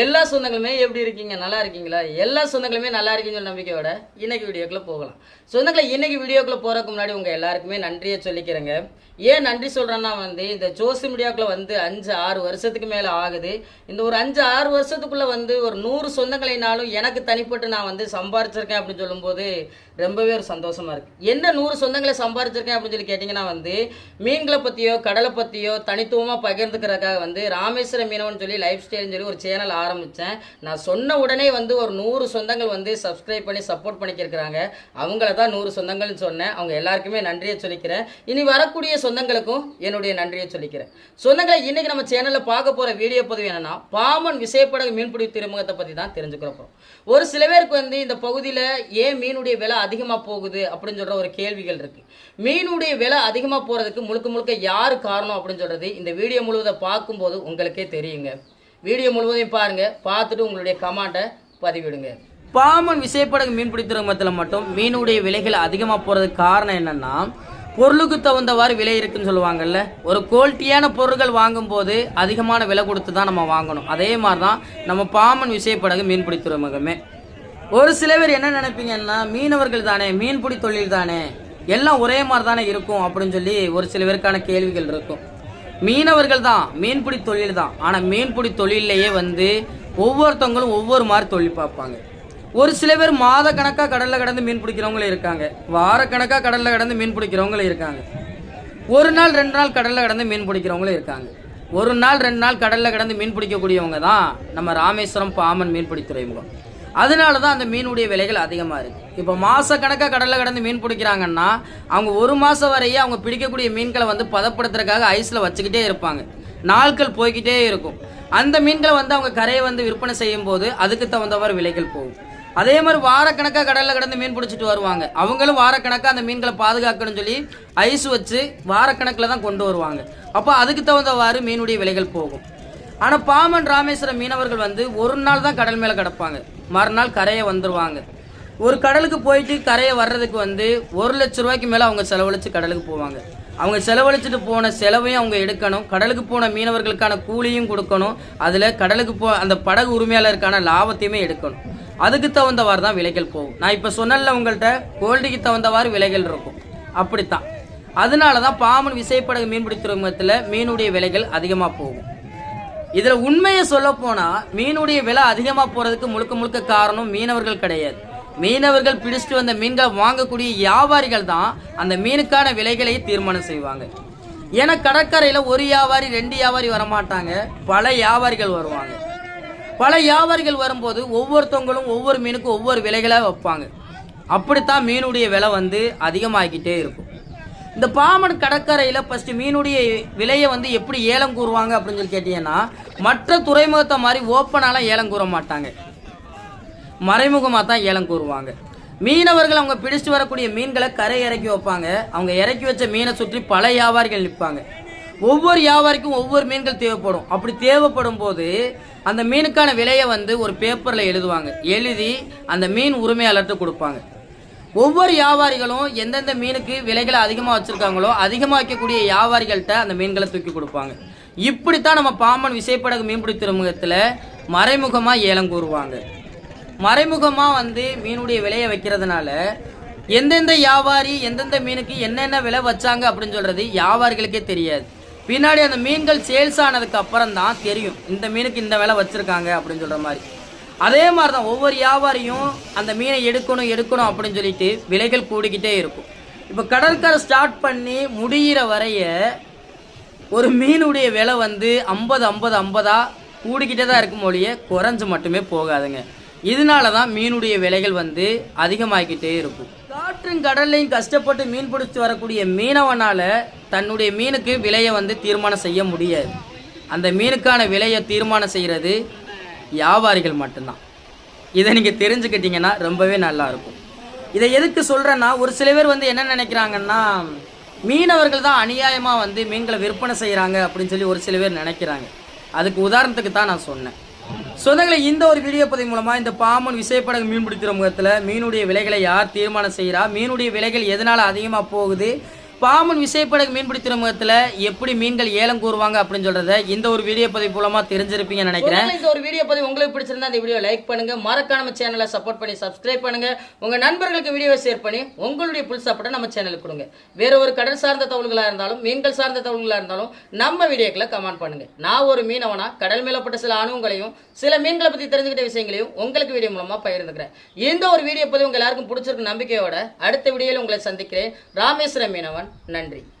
எல்லா சொந்தங்களுமே எப்படி இருக்கீங்க? நல்லா இருக்கீங்களா? எல்லா சொந்தங்களுமே நல்லா இருக்கீங்கன்னு நம்பிக்கையோட இன்னைக்கு வீடியோக்குள்ளே போகலாம். சொந்தங்களை இன்னைக்கு வீடியோக்குள்ள போகிறதுக்கு முன்னாடி உங்கள் எல்லாருக்குமே நன்றியை சொல்லிக்கிறேங்க. ஏன் நன்றி சொல்கிறேன்னா வந்து இந்த ஜோசி மீடியாக்குள்ள வந்து அஞ்சு ஆறு வருஷத்துக்கு மேலே ஆகுது. இந்த ஒரு அஞ்சு ஆறு வருஷத்துக்குள்ளே வந்து ஒரு நூறு சொந்தங்களைனாலும் எனக்கு தனிப்பட்டு நான் வந்து சம்பாரிச்சிருக்கேன் அப்படின்னு சொல்லும்போது ரொம்பவே ஒரு சந்தோஷமாக இருக்குது என்ன நூறு சொந்தங்களை சம்பாரிச்சிருக்கேன் அப்படின்னு சொல்லி கேட்டிங்கன்னா வந்து மீன்களை பற்றியோ கடலை பற்றியோ தனித்துவமாக பகிர்ந்துக்கிறதுக்காக வந்து ராமேஸ்வர மீனவன் சொல்லி லைஃப் ஸ்டைல்னு சொல்லி ஒரு சேனல் ஆரம்பித்தேன் நான் சொன்ன உடனே வந்து ஒரு நூறு சொந்தங்கள் வந்து சப்ஸ்கிரைப் பண்ணி சப்போர்ட் பண்ணிக்கிருக்கிறாங்க. அவங்கள தான் நூறு சொந்தங்கள்னு சொன்னேன். அவங்க எல்லாருக்குமே நன்றியை சொல்லிக்கிறேன். இனி வரக்கூடிய சொந்தங்களுக்கும் என்னுடைய நன்றியை சொல்லிக்கிறேன். சொந்தங்களை இன்றைக்கி நம்ம சேனலில் பார்க்க போகிற வீடியோ பதிவு என்னன்னா பாமன் விசைப்படகு மீன்பிடி துறைமுகத்தை பற்றி தான் தெரிஞ்சுக்கிறப்போ ஒரு சில பேருக்கு வந்து இந்த பகுதியில் ஏன் மீனுடைய விலை அதிகமாக போகுது அப்படின்னு சொல்கிற ஒரு கேள்விகள் இருக்குது மீனுடைய விலை அதிகமாக போகிறதுக்கு முழுக்க முழுக்க யார் காரணம் அப்படின்னு சொல்கிறது இந்த வீடியோ முழுவதை பார்க்கும்போது உங்களுக்கே தெரியுங்க. வீடியோ முழுவதையும் பாருங்கள் பார்த்துட்டு உங்களுடைய கமெண்ட்டை பதிவிடுங்க. பாமன் விசைப்படகு மீன்பிடி துறைமுகத்தில் மட்டும் மீனுடைய விலைகள் அதிகமாக போகிறதுக்கு காரணம் என்னன்னா பொருளுக்கு தகுந்தவாறு விலை இருக்குன்னு சொல்லுவாங்கல்ல. ஒரு குவாலிட்டியான பொருட்கள் வாங்கும்போது அதிகமான விலை கொடுத்து தான் நம்ம வாங்கணும். அதே மாதிரி தான் நம்ம பாமன் விசைப்படகு மீன்பிடி துறைமுகமே ஒரு சில பேர் என்ன நினைப்பீங்கன்னா மீனவர்கள் தானே மீன்பிடி தொழில் தானே எல்லாம் ஒரே மாதிரி தானே இருக்கும் அப்படின்னு சொல்லி ஒரு சில பேருக்கான கேள்விகள் இருக்கும். மீனவர்கள் தான் மீன்பிடி தொழில் தான் ஆனால் மீன்பிடி தொழிலையே வந்து ஒவ்வொருத்தவங்களும் ஒவ்வொரு மாதிரி தொழில் பார்ப்பாங்க. ஒரு சில பேர் மாத கணக்காக கடலில் கடந்து மீன் பிடிக்கிறவங்களும் இருக்காங்க. வாரக்கணக்காக கடலில் கடந்து மீன் பிடிக்கிறவங்களும் இருக்காங்க. ஒரு நாள் ரெண்டு நாள் கடலில் கடந்து மீன் பிடிக்கிறவங்களும் இருக்காங்க. ஒரு நாள் ரெண்டு நாள் கடலில் கடந்து மீன் பிடிக்கக்கூடியவங்க தான் நம்ம ராமேஸ்வரம் பாமன் மீன்பிடி துறைமுகம். அதனால தான் அந்த மீனுடைய விலைகள் அதிகமாக இருக்குது இப்போ மாத கணக்காக கடலில் கடந்து மீன் பிடிக்கிறாங்கன்னா அவங்க ஒரு மாதம் வரையே அவங்க பிடிக்கக்கூடிய மீன்களை வந்து பதப்படுத்துறதுக்காக ஐஸில் வச்சுக்கிட்டே இருப்பாங்க. நாட்கள் போய்கிட்டே இருக்கும். அந்த மீன்களை வந்து அவங்க கரையை வந்து விற்பனை செய்யும் போது அதுக்கு தகுந்தவாறு விலைகள் போகும். அதே மாதிரி வாரக்கணக்காக கடலில் கடந்து மீன் பிடிச்சிட்டு வருவாங்க. அவங்களும் வாரக்கணக்காக அந்த மீன்களை பாதுகாக்கணும்னு சொல்லி ஐஸ் வச்சு வாரக்கணக்கில் தான் கொண்டு வருவாங்க. அப்போ அதுக்கு தகுந்தவாறு மீனுடைய விலைகள் போகும். ஆனால் பாமன் ராமேஸ்வரம் மீனவர்கள் வந்து ஒரு நாள் தான் கடல் மேலே கிடப்பாங்க. மறுநாள் கரையை வந்துடுவாங்க ஒரு கடலுக்கு போயிட்டு கரையை வர்றதுக்கு வந்து ஒரு லட்ச ரூபாய்க்கு மேலே அவங்க செலவழித்து கடலுக்கு போவாங்க. அவங்க செலவழிச்சிட்டு போன செலவையும் அவங்க எடுக்கணும். கடலுக்கு போன மீனவர்களுக்கான கூலியும் கொடுக்கணும். அதில் கடலுக்கு போ அந்த படகு உரிமையாளருக்கான லாபத்தையுமே எடுக்கணும். அதுக்கு தகுந்தவாறு தான் விலைகள் போகும். நான் இப்போ சொன்னல உங்கள்கிட்ட கோல்டுக்கு தகுந்தவாறு விலைகள் இருக்கும். அப்படித்தான். அதனால தான் பாமன் விசைப்படகு மீன்பிடி துறைமுகத்தில் மீனுடைய விலைகள் அதிகமாக போகும். இதில் உண்மையை சொல்ல போனால் மீனுடைய விலை அதிகமாக போகிறதுக்கு முழுக்க முழுக்க காரணம் மீனவர்கள் கிடையாது. மீனவர்கள் பிடிச்சிட்டு வந்த மீன்களை வாங்கக்கூடிய வியாபாரிகள் தான் அந்த மீனுக்கான விலைகளை தீர்மானம் செய்வாங்க. ஏன்னா கடற்கரையில் ஒரு வியாபாரி ரெண்டு வியாபாரி வரமாட்டாங்க. பல வியாபாரிகள் வருவாங்க. பல வியாபாரிகள் வரும்போது ஒவ்வொருத்தவங்களும் ஒவ்வொரு மீனுக்கும் ஒவ்வொரு விலைகளை வைப்பாங்க. அப்படித்தான் மீனுடைய விலை வந்து அதிகமாகிக்கிட்டே இருக்கும். இந்த பாமன் கடற்கரையில் ஃபஸ்ட்டு மீனுடைய விலையை வந்து எப்படி ஏலம் கூறுவாங்க அப்படின்னு சொல்லி கேட்டீங்கன்னா மற்ற துறைமுகத்தை மாதிரி ஓப்பனாலாம் ஏலம் கூற மாட்டாங்க. மறைமுகமாக தான் ஏலம் கூறுவாங்க. மீனவர்கள் அவங்க பிடிச்சிட்டு வரக்கூடிய மீன்களை கரை இறக்கி வைப்பாங்க. அவங்க இறக்கி வச்ச மீனை சுற்றி பல வியாபாரிகள் நிற்பாங்க. ஒவ்வொரு வியாபாரிக்கும் ஒவ்வொரு மீன்கள் தேவைப்படும். அப்படி தேவைப்படும் போது அந்த மீனுக்கான விலையை வந்து ஒரு பேப்பரில் எழுதுவாங்க. எழுதி அந்த மீன் உரிமையாளர்கிட்ட கொடுப்பாங்க. ஒவ்வொரு வியாபாரிகளும் எந்தெந்த மீனுக்கு விலைகளை அதிகமாக வச்சுருக்காங்களோ அதிகமாக வைக்கக்கூடிய வியாபாரிகள்கிட்ட அந்த மீன்களை தூக்கி கொடுப்பாங்க. இப்படித்தான் நம்ம பாம்பன் விசைப்படகு மீன்பிடி துறைமுகத்தில் மறைமுகமாக ஏலம் கூறுவாங்க. மறைமுகமாக வந்து மீனுடைய விலையை வைக்கிறதுனால எந்தெந்த வியாபாரி எந்தெந்த மீனுக்கு என்னென்ன விலை வச்சாங்க அப்படின்னு சொல்கிறது வியாபாரிகளுக்கே தெரியாது. பின்னாடி அந்த மீன்கள் சேல்ஸ் ஆனதுக்கு அப்புறம் தான் தெரியும் இந்த மீனுக்கு இந்த விலை வச்சுருக்காங்க அப்படின்னு சொல்கிற மாதிரி. அதே மாதிரி தான் ஒவ்வொரு வியாபாரியும் அந்த மீனை எடுக்கணும் எடுக்கணும் அப்படின்னு சொல்லிட்டு விலைகள் கூடிக்கிட்டே இருக்கும். இப்போ கடற்கரை ஸ்டார்ட் பண்ணி முடிகிற வரைய ஒரு மீனுடைய விலை வந்து ஐம்பது ஐம்பது ஐம்பதாக கூடிக்கிட்டே தான் இருக்கும் மொழிய குறைஞ்சு மட்டுமே போகாதுங்க. இதனால தான் மீனுடைய விலைகள் வந்து அதிகமாகிக்கிட்டே இருக்கும். காற்றும் கடல்லையும் கஷ்டப்பட்டு மீன் பிடிச்சி வரக்கூடிய மீனவனால் தன்னுடைய மீனுக்கு விலையை வந்து தீர்மானம் செய்ய முடியாது. அந்த மீனுக்கான விலையை தீர்மானம் செய்கிறது வியாபாரிகள் மட்டும்தான். இதை நீங்கள் தெரிஞ்சுக்கிட்டீங்கன்னா ரொம்பவே நல்லா இருக்கும். இதை எதுக்கு சொல்கிறேன்னா ஒரு சில பேர் வந்து என்ன நினைக்கிறாங்கன்னா மீனவர்கள் தான் அநியாயமாக வந்து மீன்களை விற்பனை செய்கிறாங்க அப்படின்னு சொல்லி ஒரு சில பேர் நினைக்கிறாங்க. அதுக்கு உதாரணத்துக்கு தான் நான் சொன்னேன். சொந்தங்களை இந்த ஒரு வீடியோ பதிவு மூலமாக இந்த பாம்பன் விசைப்படகு மீன் பிடிக்கிற முகத்தில் மீனுடைய விலைகளை யார் தீர்மானம் செய்கிறா மீனுடைய விலைகள் எதனால் அதிகமாக போகுது? பாம்பன் விசைப்படகு மீன்பிடி துறைமுகத்தில் எப்படி மீன்கள் ஏலம் கூறுவாங்க அப்படின்னு சொல்றத இந்த ஒரு வீடியோ பதிவு மூலமா தெரிஞ்சிருப்பீங்கன்னு நினைக்கிறேன். இந்த ஒரு வீடியோ பதிவு உங்களுக்கு பிடிச்சிருந்தா இந்த வீடியோ லைக் பண்ணுங்க. மறக்காம சேனலை சப்போர்ட் பண்ணி சப்ஸ்கிரைப் பண்ணுங்க. உங்க நண்பர்களுக்கு வீடியோ ஷேர் பண்ணி உங்களுடைய புல் சப்போர்ட்டை நம்ம சேனலுக்கு கொடுங்க. வேற ஒரு கடல் சார்ந்த தகவல்களா இருந்தாலும் மீன்கள் சார்ந்த தகவல்களா இருந்தாலும் நம்ம வீடியோக்களை கமெண்ட் பண்ணுங்க. நான் ஒரு மீனவனா கடல் மேலப்பட்ட சில அணுங்களையும் சில மீன்களை பத்தி தெரிஞ்சுக்கிட்ட விஷயங்களையும் உங்களுக்கு வீடியோ மூலமா பகிர்ந்துக்கிறேன். இந்த ஒரு வீடியோ பதிவு உங்க எல்லாருக்கும் பிடிச்சிருக்கு நம்பிக்கையோட அடுத்த வீடியோவில் உங்களை சந்திக்கிறேன். ராமேஸ்வர மீனவன். நன்றி.